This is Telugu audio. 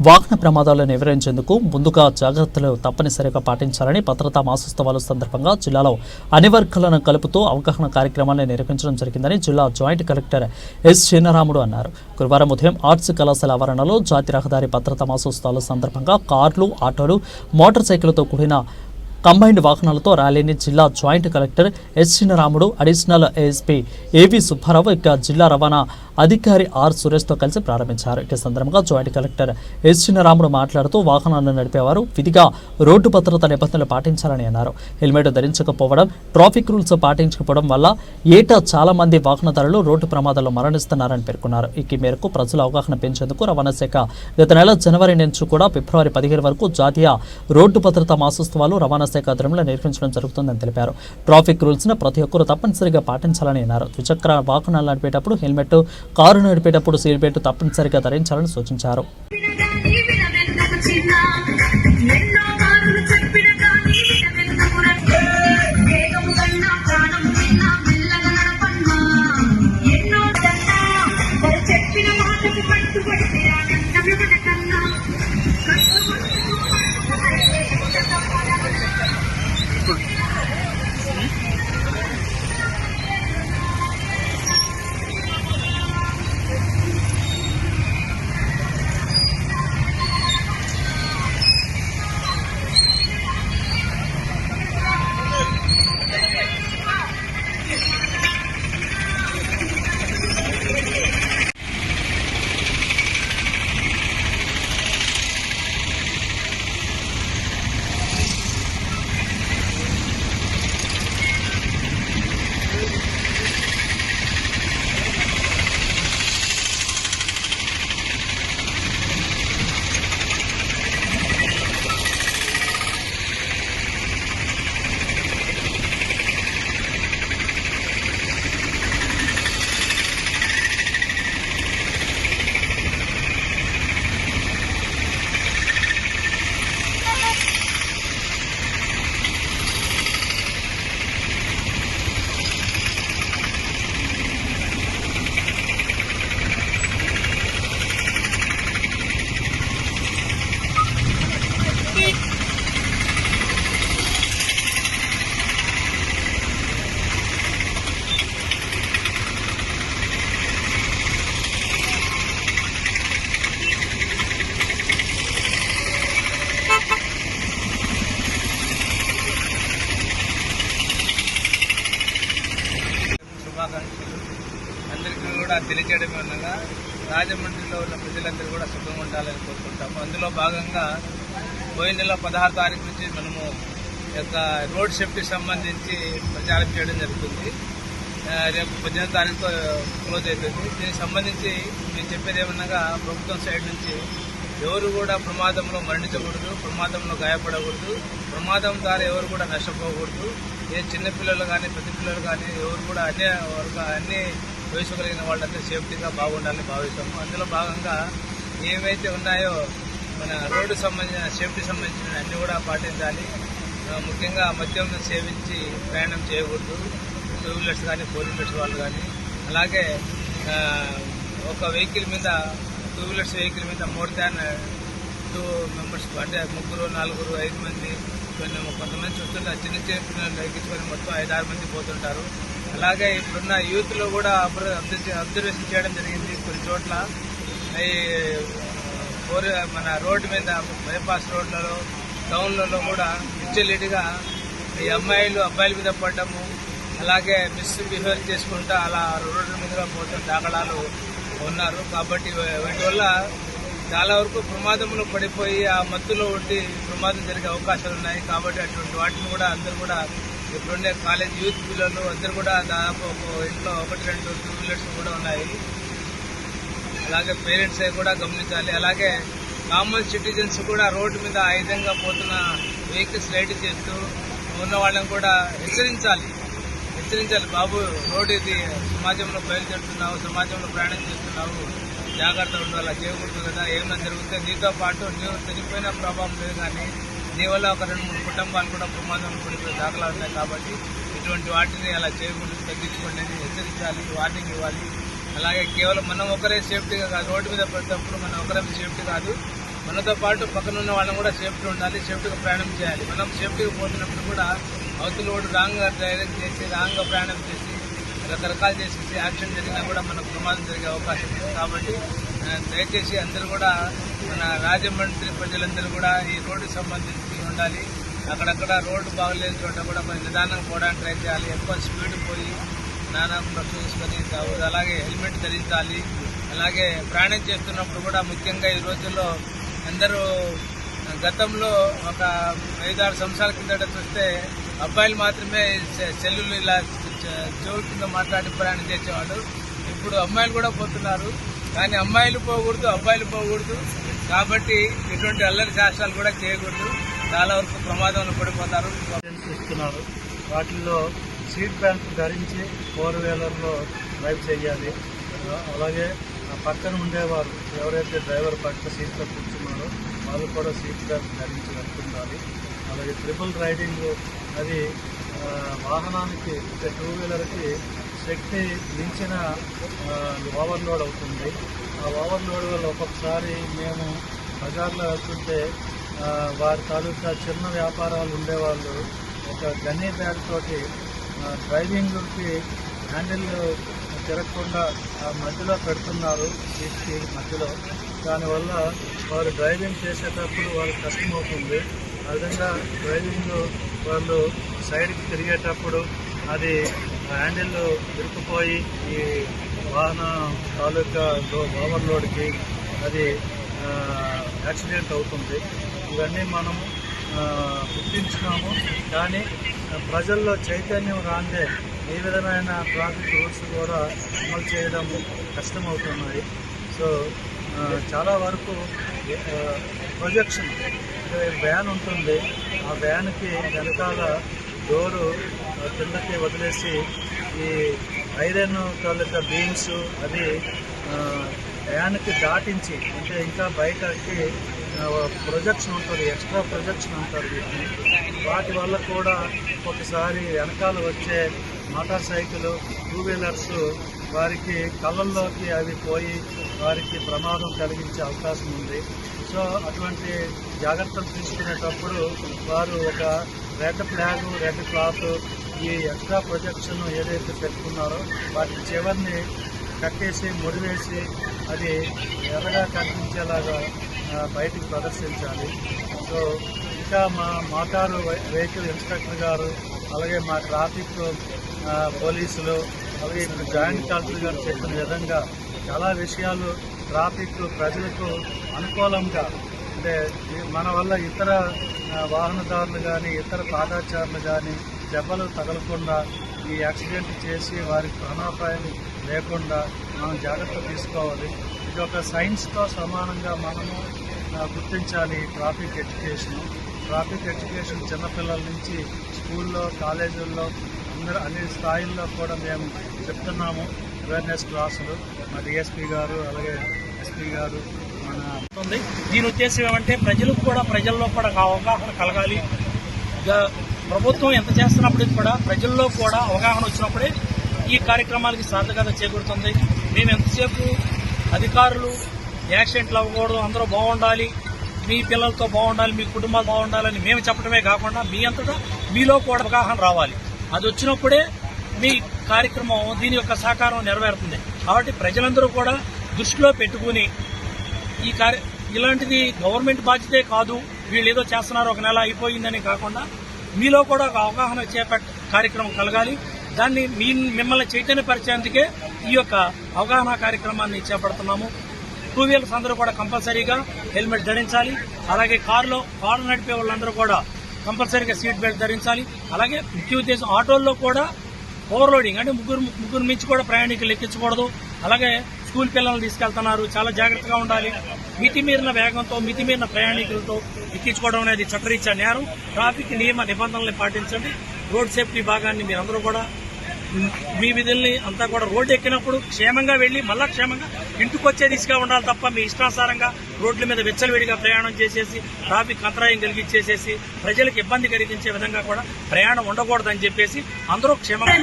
వాహన ప్రమాదాలను నివారించేందుకు ముందుగా జాగ్రత్తలు తప్పనిసరిగా పాటించాలని భద్రతా మాసోత్సవాల సందర్భంగా జిల్లాలో అన్ని వర్గాలను కలుపుతూ అవగాహన కార్యక్రమాన్ని నిర్వహించడం జరిగిందని జిల్లా జాయింట్ కలెక్టర్ ఎస్ చిన్నరాముడు అన్నారు. గురువారం ఉదయం ఆర్ట్స్ కళాశాల ఆవరణలో జాతి రహదారి భద్రతా మాసోత్సవాల సందర్భంగా కార్లు ఆటోలు మోటార్ సైకిల్తో కూడిన కంబైన్డ్ వాహనాలతో ర్యాలీని జిల్లా joint collector S Chinnaramudu additional ASP AV Subbarao ఇక జిల్లా రవాణా అధికారి ఆర్. సురేష్తో కలిసి ప్రారంభించారు. ఈ సందర్భంగా జాయింట్ కలెక్టర్ ఎస్ చిన్నరాముడు మాట్లాడుతూ వాహనాలను నడిపేవారు విధిగా రోడ్డు భద్రత నిబంధనలు పాటించాలని అన్నారు. హెల్మెట్ ధరించకపోవడం ట్రాఫిక్ రూల్స్ పాటించకపోవడం వల్ల ఏటా చాలా మంది వాహనదారులు రోడ్డు ప్రమాదాల్లో మరణిస్తున్నారని పేర్కొన్నారు. ఈ మేరకు ప్రజల అవగాహన పెంచేందుకు రవాణా శాఖ గత నెల జనవరి నుంచి కూడా ఫిబ్రవరి పదిహేను వరకు జాతీయ రోడ్డు భద్రతా మాసోత్సవాలు రవాణా శాఖ ఆధ్వర్యంలో నిర్వహించడం జరుగుతుందని తెలిపారు. ట్రాఫిక్ రూల్స్ను ప్రతి ఒక్కరూ తప్పనిసరిగా పాటించాలని అన్నారు. ద్విచక్ర వాహనాలు నడిపేటప్పుడు హెల్మెట్ కారు నడిపేటప్పుడు సీట్ బెల్ట్ తప్పనిసరిగా ధరించాలని సూచించారు. కూడా తెలియజేయడం ఉండగా రాజమండ్రిలో ఉన్న ప్రజలందరూ కూడా సుఖంగా ఉండాలని కోరుకుంటాము. అందులో భాగంగా పోయిన నెల పదహారు తారీఖు నుంచి మనము యొక్క రోడ్ సేఫ్టీ సంబంధించి ప్రచారం చేయడం జరుగుతుంది. రేపు పద్దెనిమిది తారీఖుతో క్లోజ్ అవుతుంది దీనికి సంబంధించి నేను చెప్పేది ఏమనగా ప్రభుత్వం సైడ్ నుంచి ఎవరు కూడా ప్రమాదంలో మరణించకూడదు ప్రమాదంలో గాయపడకూడదు ప్రమాదం ద్వారా ఎవరు కూడా నష్టపోకూడదు. ఏ చిన్నపిల్లలు కానీ పెద్ద పిల్లలు కానీ ఎవరు కూడా అన్ని వర్గ అన్ని వేసుకోగలిగిన కలిగిన సేఫ్టీగా బాగుండాలని భావిస్తాము. అందులో భాగంగా ఏమైతే ఉన్నాయో మన రోడ్డు సంబంధించిన సేఫ్టీ సంబంధించిన అన్నీ కూడా పాటించాలి. ముఖ్యంగా మద్యం సేవించి ప్రయాణం చేయకూడదు. టూ వీలర్స్ కానీ ఫోర్ వీలర్స్ వాళ్ళు కానీ. అలాగే ఒక వెహికల్ మీద టూ వీలర్స్ వెహికల్ మీద మోర్ దాన్ టూ మెంబర్స్ అంటే ముగ్గురు నలుగురు ఐదు మంది కొన్ని కొంతమంది చూస్తుంటే చిన్న చిన్న పిల్లలు ఎక్కించుకొని మొత్తం ఐదారు ఆరు మంది పోతుంటారు. అలాగే ఇప్పుడున్న యూత్లో కూడా అబ్జర్వేషన్ చేయడం జరిగింది కొన్ని చోట్ల. ఈ మన రోడ్డు మీద బైపాస్ రోడ్లలో టౌన్లలో కూడా విచ్చలిడిగా ఈ అమ్మాయిలు అబ్బాయిల మీద పడ్డము. అలాగే మిస్ బిహేవ్ చేసుకుంటూ అలా రోడ్డు మీదుగా పోతున్న దాఖలాలు ఉన్నారు. కాబట్టి వీటి వల్ల చాలా వరకు ప్రమాదంలో పడిపోయి ఆ మత్తులో ఉండి ప్రమాదం జరిగే అవకాశాలు ఉన్నాయి. కాబట్టి అటువంటి వాటిని కూడా అందరూ కూడా ఇప్పుడుండే కాలేజ్ యూత్ పిల్లలు అందరూ కూడా దాదాపు ఒక ఇంట్లో ఒకటి రెండు టూ వీలర్స్ కూడా ఉన్నాయి. అలాగే పేరెంట్స్ కూడా గమనించాలి. అలాగే కామన్ సిటిజన్స్ కూడా రోడ్డు మీద ఆయుధంగా పోతున్న వెహికల్స్ రైడ్ చేస్తూ ఉన్న వాళ్ళని కూడా హెచ్చరించాలి. హెచ్చరించాలి. బాబు రోడ్డు ఇది సమాజంలో బయలుదేరుతున్నావు సమాజంలో ప్రయాణం చేస్తున్నావు జాగ్రత్త ఉండాలి అలా చేయకూడదు కదా ఏమైనా జరిగితే నీతో పాటు నీవు చనిపోయిన ప్రభావం లేదు కానీ దీనివల్ల ఒక రెండు మూడు కుటుంబాలు కూడా ప్రమాదంలో పడిపోయే దాఖలా ఉన్నాయి కాబట్టి ఇటువంటి వాటిని అలా చేయకుండా తగ్గించుకోండి అని హెచ్చరించాలి వార్నింగ్ ఇవ్వాలి. అలాగే కేవలం మనం ఒకరే సేఫ్టీగా కాదు రోడ్డు మీద పడినప్పుడు మనం ఒకరే సేఫ్టీ కాదు. మనతో పాటు పక్కన ఉన్న వాళ్ళని కూడా సేఫ్టీ ఉండాలి సేఫ్టీగా ప్రయాణం చేయాలి. మనం సేఫ్టీగా పోతున్నప్పుడు కూడా అవతల రోడ్డు రాంగ్గా డ్రైవింగ్ చేసి రాంగ్గా ప్రయాణం చేసి రకరకాలు చేసేసి యాక్సిడెంట్ జరిగినా కూడా మనకు ప్రమాదం జరిగే అవకాశం ఉంది. కాబట్టి దయచేసి అందరూ కూడా మన రాజమండ్రి ప్రజలందరూ కూడా ఈ రోడ్డుకి సంబంధించి ఉండాలి. అక్కడక్కడ రోడ్డు బాగలేని చోట కూడా మరి నిదానంగా పోవడానికి ట్రై చేయాలి. ఎక్కువ స్పీడ్ పోయి నానా చూసుకొని కావద్దు. అలాగే హెల్మెట్ ధరించాలి. అలాగే ప్రయాణం చేస్తున్నప్పుడు కూడా ముఖ్యంగా ఈ రోజుల్లో అందరూ గతంలో ఒక ఐదారు సంవత్సరాల కిందట చూస్తే అబ్బాయిలు మాత్రమే సెల్లులు ఇలా చె- కింద మాట్లాడి ప్రయాణం చేసేవాడు ఇప్పుడు అమ్మాయిలు కూడా పోతున్నారు. కానీ అమ్మాయిలు పోకూడదు అబ్బాయిలు పోకూడదు. కాబట్టి ఇటువంటి అల్లరి శాస్త్రాలు కూడా చేయకూడదు. చాలా వరకు ప్రమాదంలో పడిపోతారు. ఇస్తున్నారు వాటిల్లో సీట్ బెల్ట్ ధరించి ఫోర్ వీలర్లో డ్రైవ్ చేయాలి. అలాగే పక్కన ఉండేవారు ఎవరైతే డ్రైవర్ పక్క సీట్లో కూర్చున్నారో వాళ్ళు కూడా సీట్ బెల్ట్ ధరించి వెళ్తుండాలి. అలాగే ట్రిపుల్ రైడింగ్ అది వాహనానికి టూ వీలర్కి శక్తి మించిన ఓవర్లోడ్ అవుతుంది. ఆ ఓవర్లోడ్ వల్ల ఒక్కొక్కసారి మేము బజార్లో వెళ్తుంటే వారి తాలూకా చిన్న వ్యాపారాలు ఉండేవాళ్ళు. ఒక గన్నీ బ్యాగ్ తోటి డ్రైవింగ్కి హ్యాండిల్ తిరగకుండా ఆ మధ్యలో పెడుతున్నారు సీట్కి మధ్యలో. దానివల్ల వారు డ్రైవింగ్ చేసేటప్పుడు వాళ్ళకి కష్టమవుతుంది. ఆ విధంగా డ్రైవింగ్ వాళ్ళు సైడ్కి తిరిగేటప్పుడు అది హ్యాండిల్ ఇరుక్కుపోయి ఈ వాహన తాలూకా ఓవర్ ఓవర్లోడ్కి అది యాక్సిడెంట్ అవుతుంది. ఇవన్నీ మనము గుర్తించినాము. కానీ ప్రజల్లో చైతన్యం రాందే ఏ విధమైన ట్రాఫిక్ రూల్స్ కూడా అమలు చేయడం కష్టమవుతున్నాయి. సో చాలా వరకు ప్రొజెక్షన్ వ్యాన్ ఉంటుంది. ఆ వ్యాన్కి వెనకాల డోరు ఆ, కిందకి వదిలేసి ఈ ఐరన్ తాలూకా బీమ్స్ అది యాన్కి దాటించి అంటే ఇంకా బయటకి ప్రొజెక్షన్ ఉంటుంది ఎక్స్ట్రా ప్రొజెక్షన్ అంటారు వీటిని. వాటి వల్ల కూడా ఒకసారి వెనకాల వచ్చే మోటార్ సైకిల్ టూ వీలర్స్ వారికి కళ్ళల్లోకి అవి పోయి వారికి ప్రమాదం కలిగించే అవకాశం ఉంది. సో అటువంటి జాగ్రత్తలు తీసుకునేటప్పుడు వారు ఒక రెడ్ ఫ్లాగ్ రెడ్ క్లాత్ ఈ ఎక్స్ట్రా ప్రొజెక్షన్ ఏదైతే పెట్టుకున్నారో వాటి చివరిని కట్టేసి ముడివేసి అది ఎర్రగా కనిపించేలాగా బయటకు బయటికి ప్రదర్శించాలి. సో ఇంకా మా మోటారు వెహికల్ ఇన్స్పెక్టర్ గారు అలాగే మా ట్రాఫిక్ పోలీసులు అలాగే ఇప్పుడు జాయింట్ కలెక్టర్ గారు చెప్పిన విధంగా చాలా విషయాలు ట్రాఫిక్ ప్రజలకు అనుకూలంగా అంటే మన వల్ల ఇతర వాహనదారులు కానీ ఇతర పాదాచారులు కానీ దెబ్బలు తగలకుండా ఈ యాక్సిడెంట్ చేసి వారికి ప్రాణాపాయం లేకుండా మనం జాగ్రత్త తీసుకోవాలి. ఇది ఒక సైన్స్తో సమానంగా మనము గుర్తించాలి ట్రాఫిక్ ఎడ్యుకేషన్. ట్రాఫిక్ ఎడ్యుకేషన్ చిన్నపిల్లల నుంచి స్కూల్లో కాలేజీల్లో అందరూ అన్ని స్థాయిల్లో కూడా మేము చెప్తున్నాము. అవేర్నెస్ క్లాసులు. మా డిఎస్పీ గారు అలాగే ఎస్పీ గారు మన ఉంది. దీని ఉద్దేశం ఏమంటే ప్రజలకు కూడా ప్రజల్లో కూడా అవగాహన కలగాలి. ప్రభుత్వం ఎంత చేస్తున్నప్పటికీ కూడా ప్రజల్లో కూడా అవగాహన వచ్చినప్పుడే ఈ కార్యక్రమాలకి సార్థకత చేకూరుతుంది. మేము ఎంతసేపు అధికారులు యాక్సిడెంట్లు అవ్వకూడదు అందరూ బాగుండాలి మీ పిల్లలతో బాగుండాలి మీ కుటుంబాలు బాగుండాలని మేము చెప్పడమే కాకుండా మీ అంతటా మీలో కూడా అవగాహన రావాలి. అది వచ్చినప్పుడే మీ కార్యక్రమం దీని యొక్క సహకారం నెరవేరుతుంది. కాబట్టి ప్రజలందరూ కూడా దృష్టిలో పెట్టుకుని ఈ కార్య ఇలాంటిది గవర్నమెంట్ బాధ్యతే కాదు వీళ్ళు ఏదో చేస్తున్నారు ఒక నెల అయిపోయిందని కాకుండా మీలో కూడా ఒక అవగాహన చేపట్ కార్యక్రమం కలగాలి. దాన్ని మీ మిమ్మల్ని చైతన్యపరిచేందుకే ఈ యొక్క అవగాహన కార్యక్రమాన్ని చేపడుతున్నాము. టూ వీలర్స్ అందరూ కూడా కంపల్సరీగా హెల్మెట్ ధరించాలి. అలాగే కారులో కారు నడిపే వాళ్ళందరూ కూడా కంపల్సరీగా సీట్ బెల్ట్ ధరించాలి. అలాగే ముఖ్య ఉద్దేశం ఆటోల్లో కూడా ఓవర్లోడింగ్ అంటే ముగ్గురు ముగ్గురు మించి కూడా ప్రయాణికులు ఎక్కించకూడదు. అలాగే స్కూల్ పిల్లల్ని తీసుకెళ్తున్నారు. చాలా జాగ్రత్తగా ఉండాలి. మితిమీరిన వేగంతో మితిమీరిన ప్రయాణికులతో ఎక్కించుకోవడం అనేది చట్టరీత్యా నేరం. ట్రాఫిక్ నియమ నిబంధనల్ని పాటించండి. రోడ్ సేఫ్టీ భాగాన్ని మీరందరూ కూడా మీ విధుల్ని అంతా కూడా రోడ్డు ఎక్కినప్పుడు క్షేమంగా వెళ్ళి మళ్ళా క్షేమంగా ఇంటికి వచ్చే దిశగా ఉండాలి తప్ప మీ ఇష్టానుసారంగా రోడ్ల మీద వెచ్చలవిడిగా ప్రయాణం చేసేసి ట్రాఫిక్ అంతరాయం కలిగించేసేసి ప్రజలకు ఇబ్బంది కలిగించే విధంగా కూడా ప్రయాణం ఉండకూడదని చెప్పేసి అందరూ క్షేమంగా